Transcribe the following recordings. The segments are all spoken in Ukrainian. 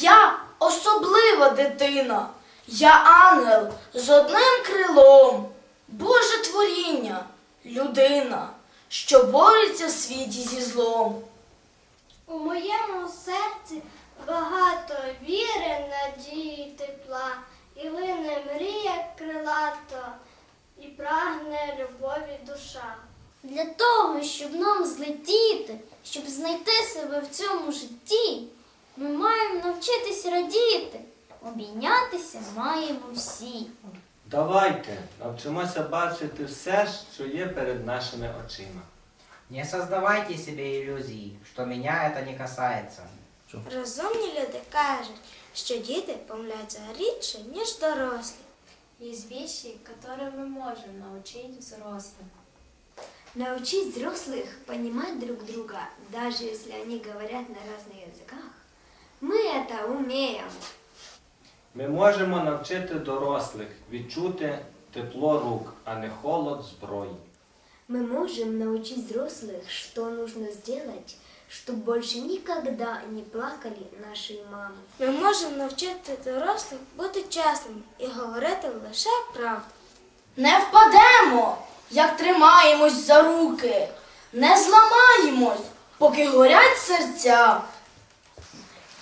Я особлива дитина. Я ангел з одним крилом. Боже творіння, людина, що бореться в світі зі злом. У моєму серці багато віри, надії, тепла, і лине мрія крилато, і прагне любові душа. Для того, щоб нам злетіти, щоб знайти себе в цьому житті, ми маємо навчитись радіти. Обійнятися маємо всі. Давайте навчимося бачити все, що є перед нашими очима. Не создавайте себе иллюзий, что меня это не касается. Розумні люди кажуть, що діти помиляються рідше, ніж дорослі. Есть вещи, которые мы можем научить взрослым. Научить взрослых понимать друг друга, даже если они говорят на разных языках. Мы это умеем. Ми можемо навчити дорослих відчути тепло рук, а не холод зброї. Мы можем научить взрослых, что нужно сделать, чтобы больше никогда не плакали наши мамы. Ми можемо навчити дорослих бути чесними і говорити лише правду. Не впадемо, як тримаємось за руки, не зламаємось, поки горять серця.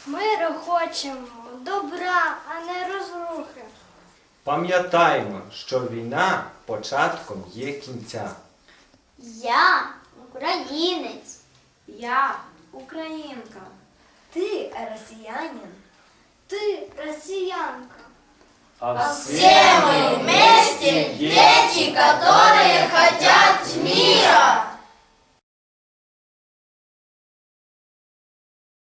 Миру хочемо, добра, а не розрухи. Пам'ятаймо, що війна початком є кінця. Я українець. Я українка. Ты россиянин. Ти росіянка. А Все мы вместе дети, которые хотят мира.